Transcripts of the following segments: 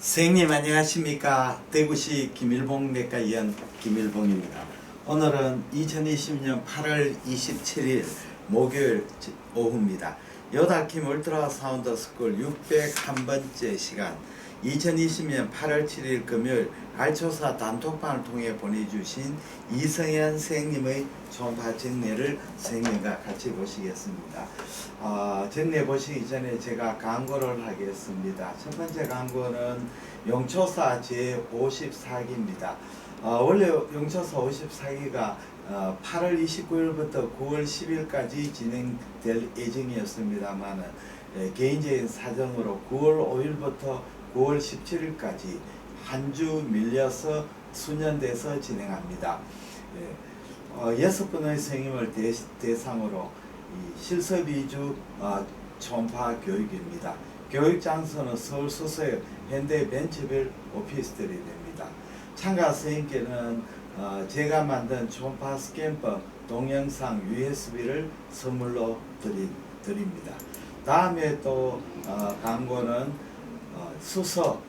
선생님 안녕하십니까? 대구시 김일봉 내과 의원 김일봉입니다. 오늘은 2020년 8월 27일 목요일 지- 오후입니다. 여다킴 울트라 사운드 스쿨 601번째 시간 2020년 8월 7일 금요일 알초사 단톡방을 통해 보내주신 이성현 선생님의 초음파 정례를 선생님과 같이 보시겠습니다. 어, 정례 보시기 전에 제가 광고를 하겠습니다. 첫 번째 광고는 용초사 제54기입니다. 어, 원래 용초사 54기가 어, 8월 29일부터 9월 10일까지 진행될 예정이었습니다만 개인적인 사정으로 9월 5일부터 9월 17일까지 한 주 밀려서 수년돼서 진행합니다. 예, 어, 여섯 분의 선생님을 대, 대상으로 이 실습 위주 어, 초음파 교육입니다. 교육 장소는 서울 수서의 현대 벤처빌 오피스텔이 됩니다. 참가 선생님께는 어, 제가 만든 초음파 스캔법 동영상 USB를 선물로 드립니다. 다음에 또 어, 광고는 어, 수서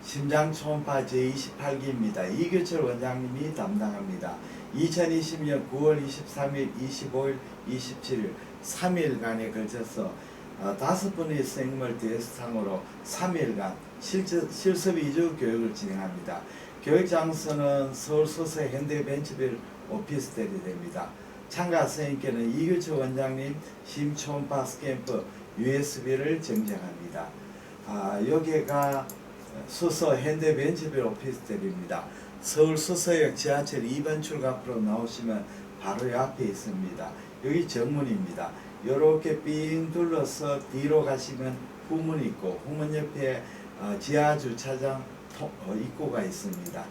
심장 초음파 제28기입니다. 이규철 원장님이 담당합니다. 2020년 9월 23일, 25일, 27일 3일간에 걸쳐서 어, 다섯 분의 선생님을 대상으로 3일간 실습, 실습 위주 교육을 진행합니다. 교육 장소는 서울 소서 현대벤처빌 오피스텔이 됩니다. 참가 선생님께는 이규철 원장님 심초음파 스캔프 USB를 증정합니다. 아, 여기가 수서 현대벤처빌 오피스텔입니다. 서울 수서역 지하철 2번 출구 앞으로 나오시면 바로 옆에 있습니다. 여기 정문입니다. 이렇게 삥 둘러서 뒤로 가시면 후문 있고 후문 옆에 어, 지하 주차장 통- 어, 입구가 있습니다.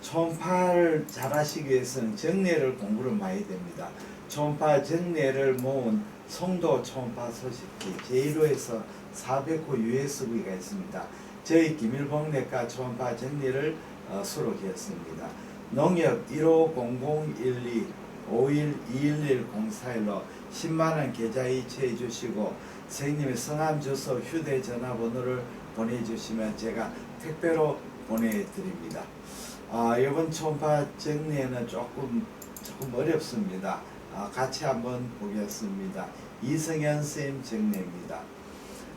초음파를 잘하시기 위해서는 정례를 공부를 많이 됩니다. 초음파 정례를 모은 송도 초음파 소식기 제1호에서 400호 USB가 있습니다. 저희 김일봉 내과 초음파 정례를 어, 수록했습니다. 농협 150012 512104일로 10만원 계좌 이체해 주시고 선생님의 성함 주소 휴대전화번호를 보내주시면 제가 택배로 보내드립니다. 아, 이번 초음파 정리에는 조금 조금 어렵습니다. 아, 같이 한번 보겠습니다. 이성현 쌤 정리입니다.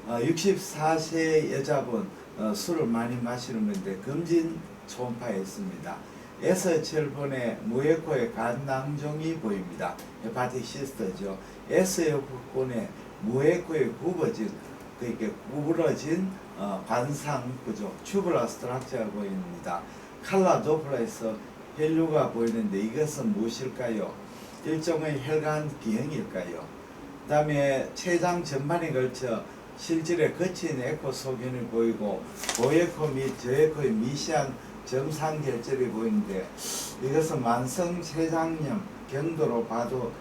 어, 64세 여자분 어, 술을 많이 마시는 분인데 금진 초음파했습니다. S혈분의 무에코의 간낭종이 보입니다. 헤파티시스트죠. S혈분의 무에코의 굽어진 그러니까 구부러진 어, 관상 구조 튜브라 스트럭처가 보입니다. 칼라 도플라에서 혈류가 보이는데 이것은 무엇일까요? 일종의 혈관 기형일까요? 그 다음에 췌장 전반에 걸쳐 실질에 거친 에코 소견이 보이고 고에코 및 저에코의 미시한 정상 결절이 보이는데 이것은 만성 췌장염 경도로 봐도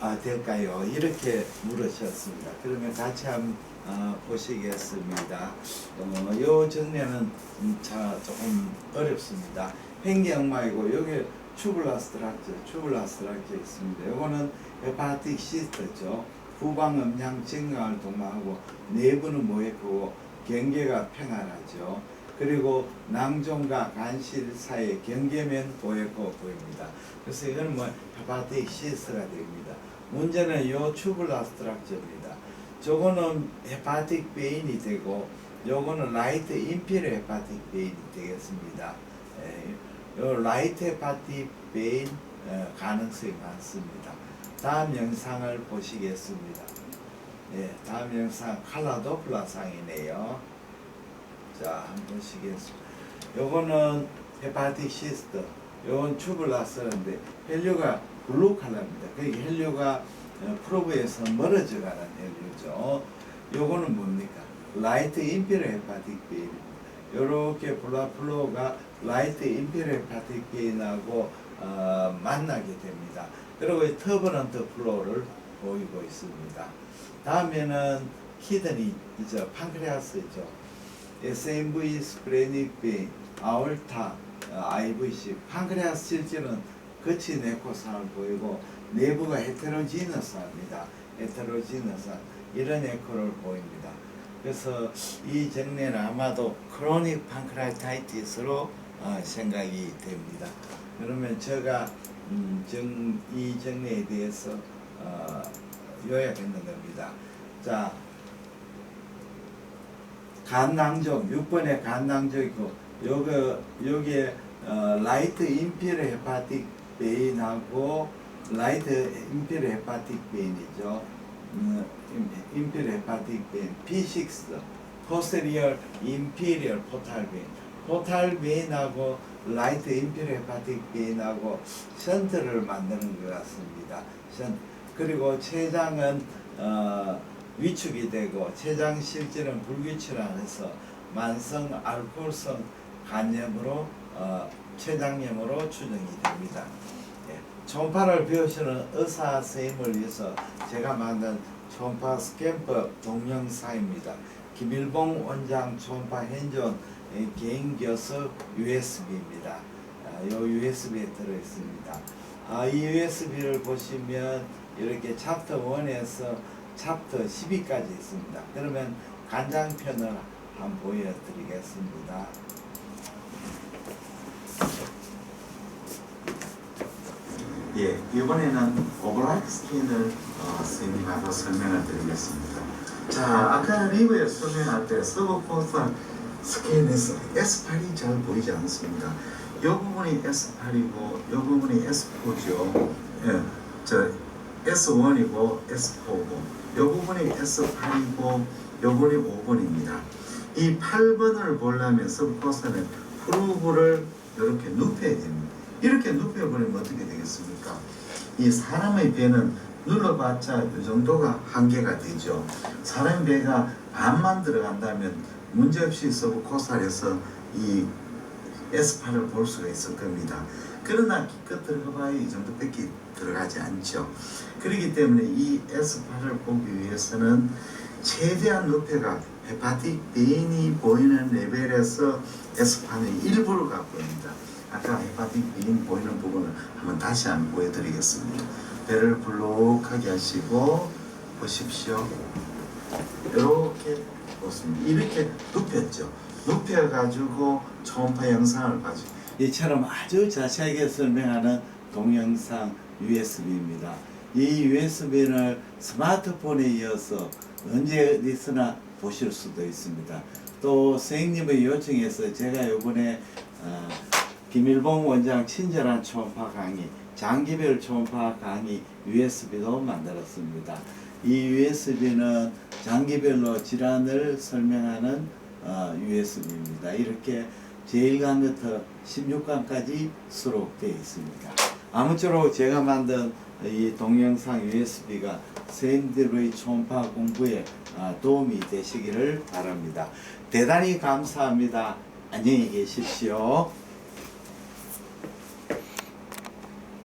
아, 될까요? 이렇게 물으셨습니다. 그러면 같이 한번 어, 보시겠습니다. 어, 요 정례는 음, 자, 조금 어렵습니다. 횡경마이고 여기 추블라스트락처, 추블라스트락처 있습니다. 요거는 헤파틱 시스트죠. 후방 음량 증강을 도모하고 내부는 모에크고 경계가 평안하죠. 그리고 낭종과 간실 사이에 경계면 보였고 보입니다. 그래서 이거는 뭐 헤파틱 시스트가 됩니다. 문제는 요 추블라 스트락처입니다. 저거는 헤파틱 베인이 되고 요거는 라이트 인피르 헤파틱 베인이 되겠습니다. 예, 요 라이트 헤파틱 베인 어, 가능성이 많습니다. 다음 영상을 보시겠습니다. 예, 다음 영상 칼라 도플라상이네요. 자, 한번 보시겠습니다. 요거는 헤파틱 시스트, 요건 튜블라스인데 헬류가 블루 컬러입니다. 그 헬류가 어, 프로브에서 멀어져 가는 헬류죠. 요거는 뭡니까? 라이트 인피르 헤파틱 베인. 요렇게 블라플로가 라이트 인피르 헤파틱 베인하고 어, 만나게 됩니다. 그리고 이 터버넌트 플로우를 보이고 있습니다. 다음에는 히든이 이죠 판크레아스죠. SMV 스프레닉 베인, 아올타, 어, IVC, 판크레아스 실질은 거친 에코상을 보이고 내부가 헤테로지너스합니다. 헤테로지너스 이런 에코를 보입니다. 그래서 이 정례는 아마도 크로닉 판크라이타이티스로 어, 생각이 됩니다. 그러면 제가 음, 정, 이 정례에 대해서 어, 요약했는 겁니다. 자, 간낭족 6번에 간낭족이고 요거 여기에 어, 라이트 인필 헤파틱 베인하고 라이트 인필 헤파틱 베인이죠. 음, 인필 헤파틱 베인 P6 posterior inferior portal vein 포탈 베인하고 라이트 인필 헤파틱 베인하고 션트를 만드는 것 같습니다. 션 그리고 췌장은 어, 위축이 되고 췌장 실질은 불규칙화해서 만성 알코올성 간염으로 어, 췌장염으로 추정이 됩니다. 예. 초음파를 배우시는 의사 선생님을 위해서 제가 만든 초음파 스캔법 동영상입니다. 김일봉 원장 초음파 현존 예, 개인 교수 USB입니다. 아, 요 USB에 들어 있습니다. 아, 이 USB를 보시면 이렇게 챕터 1에서 챕터 12까지 있습니다. 그러면 간장편을 한번 보여드리겠습니다. 예, 이번에는 오버라이트 스킨을 어, 선생님하고 설명을 드리겠습니다. 자, 아까 리브에 설명할 때 서브포스터 스캔에서 S8이 잘 보이지 않습니다. 이 부분이 S8이고 이 부분이 S4죠. 예, 저 S1이고 S4고 이 부분이 S8이고 이 부분이 5번입니다. 이 8번을 보려면 서브포스터는 프로브를 이렇게 눕혀야 됩니다. 이렇게 눕혀버리면 어떻게 되겠습니까? 이 사람의 배는 눌러봤자 이 정도가 한계가 되죠. 사람 배가 반만 들어간다면 문제없이 서브코스탈에서 이 S8을 볼 수가 있을 겁니다. 그러나 기껏 들어가봐야 이 정도밖에 들어가지 않죠. 그렇기 때문에 이 S8을 보기 위해서는 최대한 높이가 헤파틱 베인이 보이는 레벨에서 S8의 일부를 갖고 있습니다. 아까 헤파틱 베인 보이는 부분을 한번 다시 한번 보여드리겠습니다. 배를 불룩하게 하시고 보십시오. 이렇게 보습니다. 이렇게 눕혔죠. 눕혀가지고 초음파 영상을 봐주. 이처럼 아주 자세하게 설명하는 동영상 USB입니다. 이 USB를 스마트폰에 이어서 언제 어디서나 보실 수도 있습니다. 또 선생님의 요청에서 제가 이번에 어, 김일봉 원장 친절한 초음파 강의, 장기별 초음파 강의 USB도 만들었습니다. 이 USB는 장기별로 질환을 설명하는 어, USB입니다. 이렇게 제1강부터 16강까지 수록되어 있습니다. 아무쪼록 제가 만든 이 동영상 USB가 선생님들의 초음파 공부에 아, 도움이 되시기를 바랍니다. 대단히 감사합니다. 안녕히 계십시오.